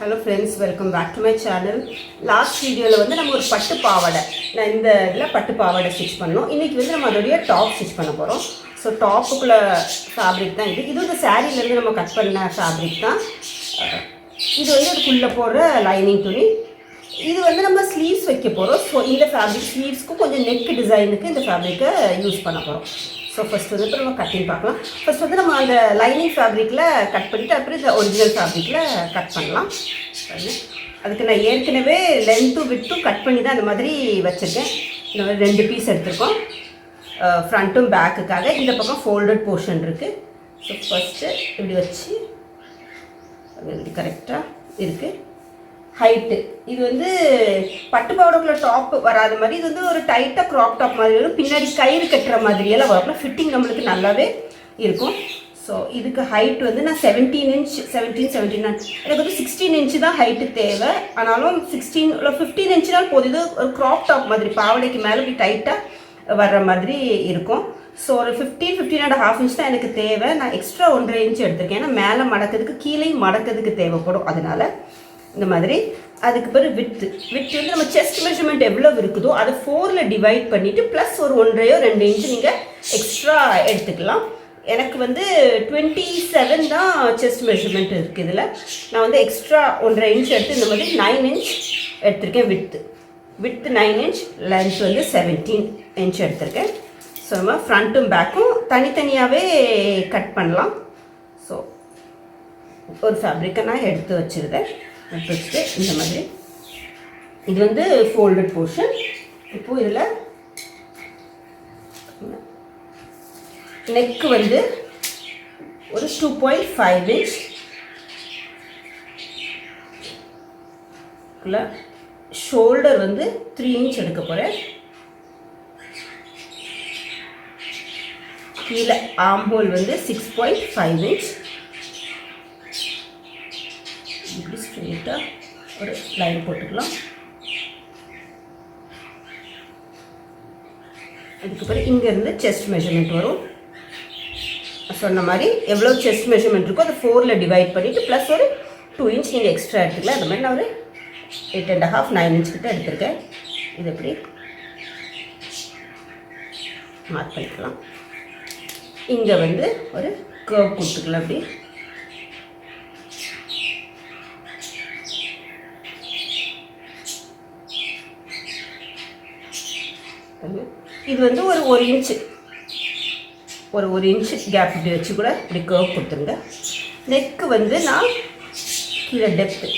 Hello friends welcome back to my channel last வீடியோவில் வந்து நம்ம ஒரு பட்டு பாவாடை. நான் இந்த இதில் பட்டு பாவாடை ஸ்டிச் பண்ணோம் இன்றைக்கி வந்து நம்ம அதோடைய டாப் ஸ்டிச் பண்ண போகிறோம் ஸோ டாப்புக்குள்ள ஃபேப்ரிக் தான் இது. இது வந்து சாரீலேருந்து நம்ம கட் பண்ண ஃபேப்ரிக் தான். இது வந்து அதுக்குள்ளே போடுற லைனிங் துணி. இது வந்து நம்ம ஸ்லீவ்ஸ் வைக்க போகிறோம் ஸோ இந்த ஃபேப்ரிக் ஸ்லீவ்ஸ்க்கும் கொஞ்சம் நெக் டிசைனுக்கு இந்த ஃபேப்ரிக்கை யூஸ் பண்ண போகிறோம் ஸோ ஃபஸ்ட் வந்து இப்போ நம்ம கட்டிங் பார்க்கலாம். ஃபஸ்ட் வந்து நம்ம அந்த லைனிங் ஃபேப்ரிக்கில் கட் பண்ணிவிட்டு அப்புறம் இந்த ஒரிஜினல் ஃபேப்ரிக்கில் கட் பண்ணலாம். அதுக்கு நான் ஏற்கனவே லென்த்தும் விட்டும் கட் பண்ணி தான் அந்த மாதிரி வச்சுருக்கேன். இந்த மாதிரி ரெண்டு பீஸ் எடுத்துருக்கோம். ஃப்ரண்ட்டும் பேக்குக்காக இந்த பக்கம் ஃபோல்டட் போர்ஷன் இருக்குது ஸோ ஃபஸ்ட்டு இப்படி வச்சு அது கரெக்டாக இருக்குது ஹைட்டு இது வந்து பட்டு பாவாடைக்குள்ள டாப் வராத மாதிரி இது வந்து ஒரு டைட்டாக க்ராப் டாப் மாதிரி வரும். பின்னாடி கயிறு கட்டுற மாதிரியெல்லாம் வரும். ஃபிட்டிங் நம்மளுக்கு நல்லாவே இருக்கும். ஸோ இதுக்கு ஹைட் வந்து நான் செவன்டீன் இன்ச் செவன்டீன் செவன்டீன் எனக்கு வந்து சிக்ஸ்டீன் இன்ச்சு தான் ஹைட்டு தேவை. ஆனாலும் சிக்ஸ்டீன் இல்லை ஃபிஃப்டீன் இன்ச்சுனால் போதும். இது ஒரு க்ராப் டாப் மாதிரி பாவடைக்கு மேலே இப்படி டைட்டாக வர்ற மாதிரி இருக்கும். ஸோ ஒரு fifteen fifteen and half inch தான் எனக்கு தேவை. நான் எக்ஸ்ட்ரா ஒன்றரை இன்ச் எடுத்திருக்கேன். ஏன்னா மேலே மடக்கிறதுக்கு கீழேயும் மடக்கிறதுக்கு தேவைப்படும். அதனால இந்த மாதிரி. அதுக்கு பிறகு வித்து வித்து வந்து நம்ம செஸ்ட் மெஷர்மெண்ட் எவ்வளோ இருக்குதோ அதை ஃபோரில் டிவைட் பண்ணிவிட்டு ப்ளஸ் ஒரு ஒன்றையோ ரெண்டு இன்ச்சு நீங்கள் எக்ஸ்ட்ரா எடுத்துக்கலாம். எனக்கு வந்து டுவெண்ட்டி செவன் தான் செஸ்ட் மெஷர்மெண்ட் இருக்குது இதில். நான் வந்து எக்ஸ்ட்ரா ஒன்றரை இன்ச் எடுத்து இந்த மாதிரி நைன் இன்ச் எடுத்திருக்கேன் width width nine inch length வந்து செவன்டீன் இன்ச் எடுத்திருக்கேன். ஸோ நம்ம ஃப்ரண்ட்டும் பேக்கும் தனித்தனியாகவே கட் பண்ணலாம். ஸோ ஒரு ஃபேப்ரிக்கை நான் எடுத்து வச்சுருந்தேன் வச்சுட்டு இந்த மாதிரி. இது வந்து ஃபோல்டட் போர்ஷன் இப்போது இதில் நெக்கு வந்து ஒரு two point five inch shoulder வந்து த்ரீ இன்ச் எடுக்க போகிறேன் கீழே ஆம்போல் வந்து சிக்ஸ் பாயிண்ட் ஃபைவ் இன்ச் இப்படி ஸ்ட்ரெயிட்டாக ஒரு லைன் போட்டுக்கலாம். அதுக்கப்புறம் இங்கேருந்து செஸ்ட் மெஷர்மெண்ட் வரும். சொன்ன மாதிரி எவ்வளோ செஸ்ட் மெஷர்மெண்ட் இருக்கோ அதை ஃபோரில் டிவைட் பண்ணிவிட்டு ப்ளஸ் ஒரு டூ இன்ச் நீங்கள் எக்ஸ்ட்ரா எடுத்துக்கலாம். அந்த மாதிரி நான் ஒரு eight and half nine inch கிட்ட எடுத்திருக்கேன். இது எப்படி? மார்க் பண்ணிக்கலாம். இங்கே வந்து ஒரு கேர்வ் கொடுத்துக்கலாம் அப்படி. இது வந்து ஒரு ஒரு இன்ச்சு ஒரு ஒரு இன்ச்சு கேப் இப்படி வச்சு கூட இப்படி கர்வ் கொடுத்துருங்க. நெக்கு வந்து நான் கீழே டெப்த்து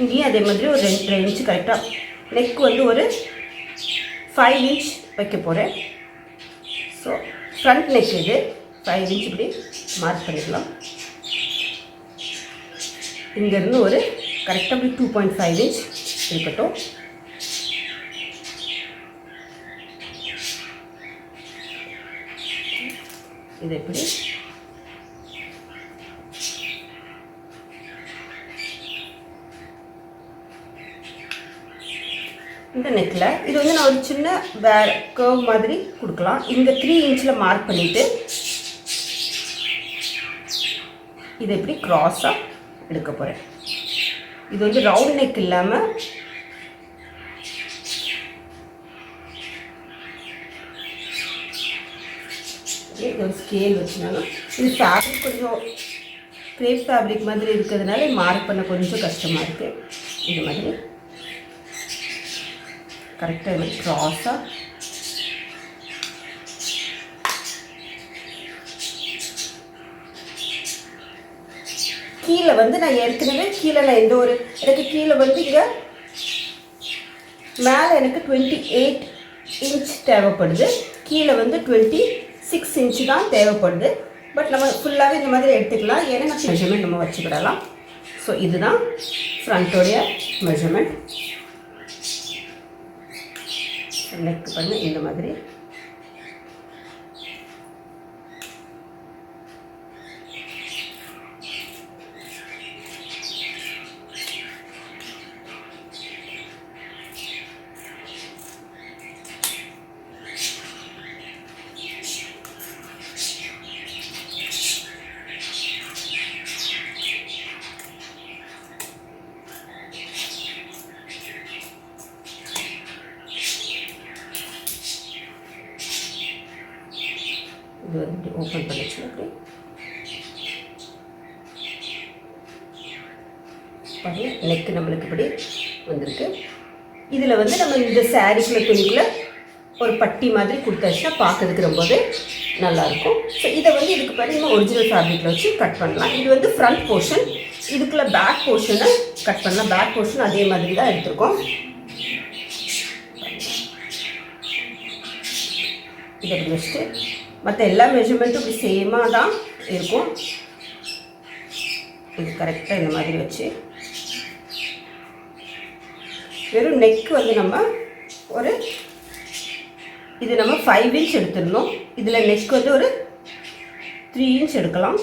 இங்கேயும் அதே மாதிரி ஒரு ரெண்டு ரெண்டு இன்ச்சு கரெக்டாக நெக் வந்து ஒரு ஃபைவ் இன்ச் வைக்க போகிறேன் ஸோ ஃப்ரண்ட் நெக் இது ஃபைவ் இன்ச் இப்படி மார்க் பண்ணிக்கலாம் இங்கேருந்து ஒரு கரெக்டாக இப்படி டூ பாயிண்ட் ஃபைவ் இன்ச் இருக்கட்டும். இது எப்படி இந்த நெக்கில் இது வந்து நான் ஒரு சின்ன வேற கர்வ் மாதிரி கொடுக்கலாம். இந்த த்ரீ இன்ச்சில் மார்க் பண்ணிவிட்டு இதை எப்படி க்ராஸாக எடுக்க போகிறேன் இது வந்து ரவுண்ட் நெக் இல்லாமல் வச்சு ஒரு ஸ்கேல் வச்சுனாலும் இது ஃபேப்ரிக் கொஞ்சம் க்ரேப் ஃபேப்ரிக் மாதிரி இருக்கிறதுனால மார்க் பண்ண கொஞ்சம் கஷ்டமாக இருக்குது இந்த மாதிரி. கரெக்டாக இது க்ராஸாக கீழே வந்து நான் ஏற்கனவே கீழே நான் எந்த ஒரு எனக்கு கீழே வந்து இங்கே மேலே எனக்கு டுவெண்ட்டி எயிட் இன்ச் தேவைப்படுது. கீழே வந்து டுவெண்ட்டி சிக்ஸ் இன்ச்சு தான் தேவைப்படுது. பட் நம்ம ஃபுல்லாகவே இந்த மாதிரி எடுத்துக்கலாம். ஏன்னா நம்ம மெஷர்மெண்ட் நம்ம வச்சுக்கிடலாம். ஸோ இதுதான் ஃப்ரண்ட்டோடைய மெஷர்மெண்ட் லெக் பண்ணி இந்த மாதிரி ஓப்பன் பண்ணிச்சு அப்படி பாருங்க நெக் நம்மளுக்கு இப்படி வந்திருக்கு. இதில் வந்து நம்ம இந்த சாரீக்குள்ள துணிக்குள்ள ஒரு பட்டி மாதிரி கொடுத்தாச்சுன்னா பார்க்கறதுக்கு ரொம்பவே நல்லாயிருக்கும் ஸோ இதை வந்து இதுக்கு பிறகு நம்ம ஒரிஜினல் ஃபேப்ரிக்கில் வச்சு கட் பண்ணலாம். இது வந்து ஃப்ரண்ட் போர்ஷன் இதுக்குள்ள பேக் போர்ஷனை கட் பண்ணலாம். பேக் போர்ஷன் அதே மாதிரி தான் எடுத்திருக்கோம். இதை வச்சுட்டு மற்ற எல்லா மெஷர்மெண்ட்டும் இப்படி சேமாக தான் இருக்கும். இது கரெக்டாக இந்த மாதிரி வச்சு. வெறும் நெக் வந்து நம்ம ஒரு இது நம்ம ஃபைவ் இன்ச் எடுத்துடணும். இதில் நெக் வந்து ஒரு த்ரீ இன்ச் எடுக்கலாம்.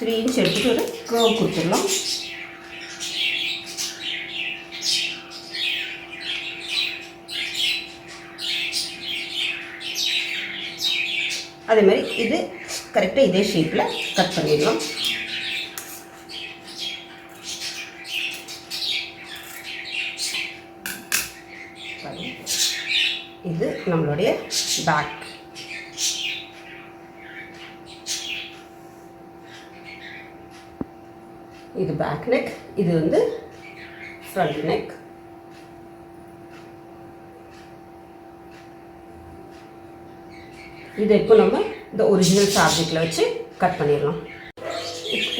த்ரீ இன்ச் எடுத்துட்டு ஒரு க்ரோ கொடுத்துடலாம். அதே மாதிரி இது கரெக்டாக இதே ஷேப்பில் கட் பண்ணிடலாம். இது நம்மளுடைய பேக் இது பேக் நெக் இது வந்து ஃப்ரண்ட் நெக் இதை இப்போ நம்ம இந்த ஒரிஜினல் ஃபேப்ரிக்கில் வச்சு கட் பண்ணிடலாம்.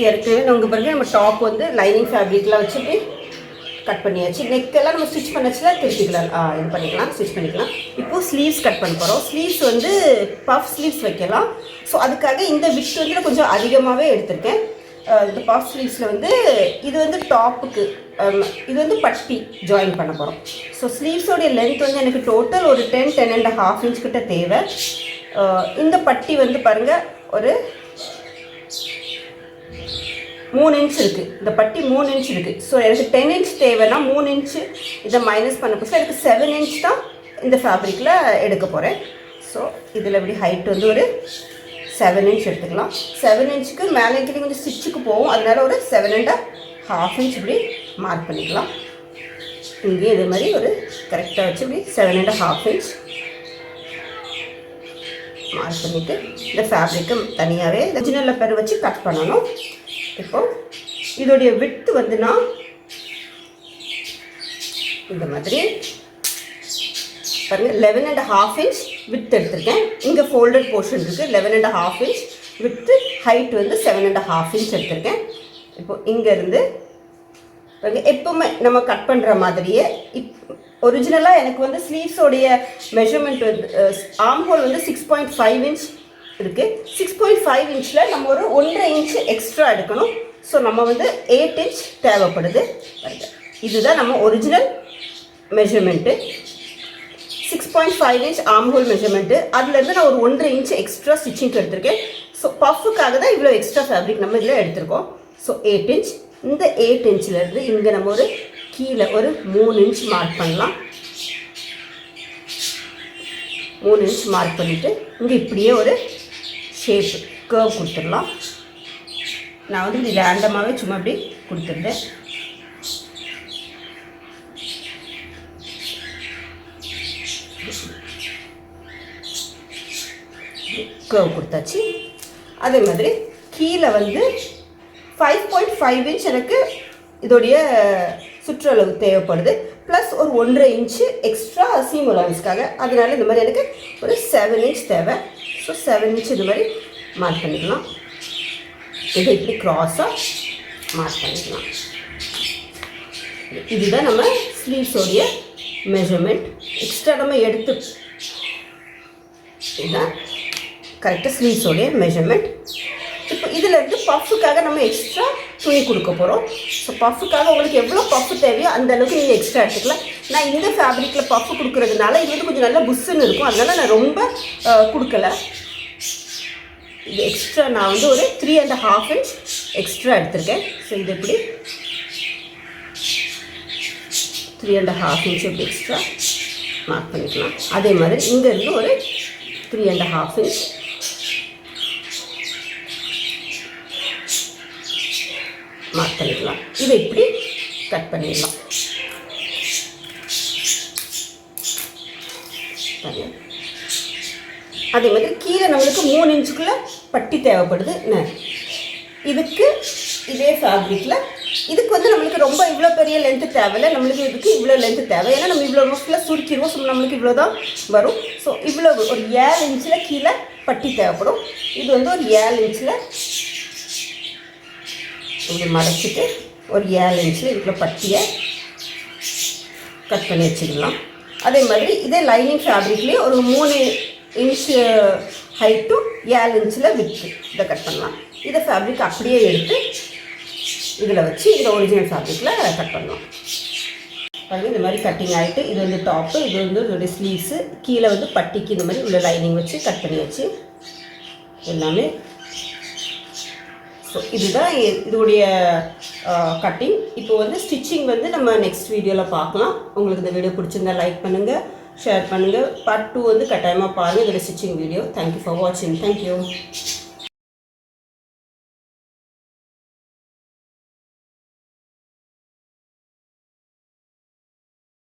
ஏற்கனவே நமக்கு பிறகு நம்ம டாப் வந்து லைனிங் ஃபேப்ரிக்கில் வச்சுட்டு கட் பண்ணியாச்சு. நெக்கெல்லாம் நம்ம ஸ்டிச் பண்ணச்சுல திருப்பிக்கலாம் இது பண்ணிக்கலாம் ஸ்டிச் பண்ணிக்கலாம். இப்போது ஸ்லீவ்ஸ் கட் பண்ண போகிறோம் ஸ்லீவ்ஸ் வந்து பஃப் ஸ்லீவ்ஸ் வைக்கலாம். ஸோ அதுக்காக இந்த விட் வந்து நான் கொஞ்சம் அதிகமாகவே எடுத்திருக்கேன். இந்த பஃப் ஸ்லீவ்ஸில் வந்து இது வந்து டாப்புக்கு இது வந்து பட்டி ஜாயின் பண்ண போகிறோம் ஸோ ஸ்லீவ்ஸோடைய லென்த் வந்து எனக்கு டோட்டல் ஒரு ten ten and half inch கிட்ட தேவை. இந்த பட்டி வந்து பாருங்கள் ஒரு மூணு இன்ச் இருக்குது இந்த பட்டி மூணு இன்ச் இருக்குது ஸோ எனக்கு டென் இன்ச் தேவைன்னா மூணு இன்ச்சு இதை மைனஸ் பண்ண புதுசாக எனக்கு செவன் இன்ச் தான் இந்த ஃபேப்ரிக்கில் எடுக்க போகிறேன் ஸோ இதில் இப்படி ஹைட் வந்து ஒரு செவன் இன்ச் எடுத்துக்கலாம். செவன் இன்ச்சுக்கு மேலே கீழே கொஞ்சம் ஸ்டிச்சுக்கு போகும். அதனால ஒரு செவன் அண்ட் ஹாஃப் இன்ச் இப்படி மார்க் பண்ணிக்கலாம். இங்கேயும் இதே மாதிரி ஒரு கரெக்டாக வச்சு இப்படி seven and half inch mark பண்ணிவிட்டு இந்த ஃபேப்ரிக்கு தனியாகவே ஒரிஜினலில் பெற வச்சு கட் பண்ணணும். இப்போ இதோடைய விட்டு வந்துன்னா இந்த மாதிரி பாருங்கள் eleven and half inch width எடுத்திருக்கேன். இங்கே ஃபோல்டட் போர்ஷன் இருக்குது eleven and half inch width height வந்து செவன் அண்ட் ஹாஃப் இன்ச் எடுத்திருக்கேன். இப்போது இங்கேருந்து பாருங்கள் எப்போவுமே நம்ம கட் பண்ணுற மாதிரியே இப் ஒரிஜினலாக எனக்கு வந்து ஸ்லீவ்ஸோடைய மெஷர்மெண்ட் வந்து ஆம் ஹோல் வந்து சிக்ஸ் பாயிண்ட் ஃபைவ் இன்ச் இருக்குது சிக்ஸ் பாயிண்ட் ஃபைவ் இன்ச்சில் நம்ம ஒரு ஒன்றரை இன்ச் எக்ஸ்ட்ரா எடுக்கணும். ஸோ நம்ம வந்து எயிட் இன்ச் தேவைப்படுது. இதுதான் நம்ம original measurement six point five inch arm hole measurement அதுலேருந்து நான் ஒரு ஒன்றரை இன்ச் எக்ஸ்ட்ரா ஸ்டிச்சிங்க்கு எடுத்திருக்கேன். ஸோ பஃபுக்காக தான் இவ்வளோ எக்ஸ்ட்ரா ஃபேப்ரிக் நம்ம இதில் எடுத்திருக்கோம். ஸோ எயிட் இன்ச் இந்த எயிட் இன்ச்லேருந்து இங்கே நம்ம ஒரு கீழே ஒரு மூணு இன்ச் மார்க் பண்ணலாம். மூணு இன்ச் மார்க் பண்ணிவிட்டு இங்கே இப்படியே ஒரு ஷேப் கேர்வ் கொடுத்துடலாம். நான் வந்து இப்படி ரேண்டமாகவே சும்மா இப்படி கொடுத்துருந்தேன். கேர்வ் கொடுத்தாச்சு. அதே மாதிரி கீழே வந்து ஃபைவ் பாயிண்ட் ஃபைவ் இன்ச் எனக்கு இதோடைய சுற்றளவு தேவைப்படுது. ப்ளஸ் ஒரு ஒன்றரை இன்ச்சு எக்ஸ்ட்ரா சீம் அலவன்ஸ்க்காக அதனால இந்த மாதிரி எனக்கு ஒரு செவன் இன்ச் தேவை. ஸோ செவன் இன்ச் இது மாதிரி மார்க் பண்ணிக்கலாம். இதை இப்படி க்ராஸாக மார்க் பண்ணிக்கலாம். இதுதான் நம்ம ஸ்லீவ்ஸோடைய மெஷர்மெண்ட் எக்ஸ்ட்ரா நம்ம எடுத்து இதுதான் கரெக்டாக ஸ்லீவ்ஸோடைய மெஷர்மெண்ட் இப்போ இதில் இருந்து பஃப்புக்காக நம்ம எக்ஸ்ட்ரா துணி கொடுக்க போகிறோம் ஸோ பஃப்புக்காக உங்களுக்கு எவ்வளோ பஃப் தேவையோ அந்த அளவுக்கு நீங்கள் எக்ஸ்ட்ரா எடுத்துக்கலாம் நான் இந்த ஃபேப்ரிக்கில் பஃப் கொடுக்குறதுனால இது வந்து கொஞ்சம் நல்லா புஷ்ஷுன்னு இருக்கும். அதனால் நான் ரொம்ப கொடுக்கல. இது எக்ஸ்ட்ரா நான் வந்து ஒரு three and half inch extra எடுத்திருக்கேன். ஸோ இது எப்படி? த்ரீ அண்ட் ஹாஃப் இன்ச் எப்படி எக்ஸ்ட்ரா மார்க் பண்ணிக்கலாம். அதே மாதிரி இங்கேருந்து ஒரு three and half inch mark பண்ணிக்கலாம் இதை இப்படி கட் பண்ணிடலாம். அதே மாதிரி கீழே நம்மளுக்கு மூணு இன்ச்சுக்குள்ளே பட்டி தேவைப்படுது. என்ன? இதுக்கு இதே ஃபேப்ரிக்கில் இதுக்கு வந்து நம்மளுக்கு ரொம்ப இவ்வளோ பெரிய லென்த்து தேவையில்லை. நம்மளுக்கு இதுக்கு இவ்வளோ லென்த்து தேவை. ஏன்னா நம்ம இவ்வளோ மோஸ்ட்டில் சுருக்கிடுவோம். ஸோ நம்மளுக்கு இவ்வளோ தான் வரும். ஸோ இவ்வளோ ஒரு ஏழு இன்ச்சில் கீழே பட்டி தேவைப்படும். இது வந்து ஒரு ஏழு இன்ச்சில் இப்படி மறைச்சிட்டு ஒரு ஏழு இன்ச்சில் இருக்கிற பட்டியை கட் பண்ணி வச்சுக்கலாம். அதே மாதிரி இதே லைனிங் ஃபேப்ரிக்லேயே ஒரு மூணு இன்ச்சு ஹைட்டு ஏழு இன்ச்சில் வித்து இதை கட் பண்ணலாம். இதை ஃபேப்ரிக் அப்படியே எடுத்து இதில் வச்சு இதை ஒரிஜினல் ஃபேப்ரிக்கில் கட் பண்ணலாம். பாருங்கள் இந்த மாதிரி கட்டிங் ஆகிட்டு இது வந்து டாப்பு இது வந்து இதோடைய ஸ்லீவ்ஸு கீழே வந்து பட்டிக்கு இந்த மாதிரி உள்ள லைனிங் வச்சு கட் பண்ணி வச்சு எல்லாமே ஸோ இதுதான் இதோடைய கட்டிங் இப்போ வந்து ஸ்டிச்சிங் வந்து நம்ம நெக்ஸ்ட் வீடியோவில் பார்க்கலாம். உங்களுக்கு இந்த வீடியோ பிடிச்சிருந்தா லைக் பண்ணுங்கள் ஷேர் பண்ணுங்கள் பார்ட் டூ வந்து கட்டாயமாக பாருங்கள் இதோட stitching video thank you for வாட்சிங் தேங்க்யூ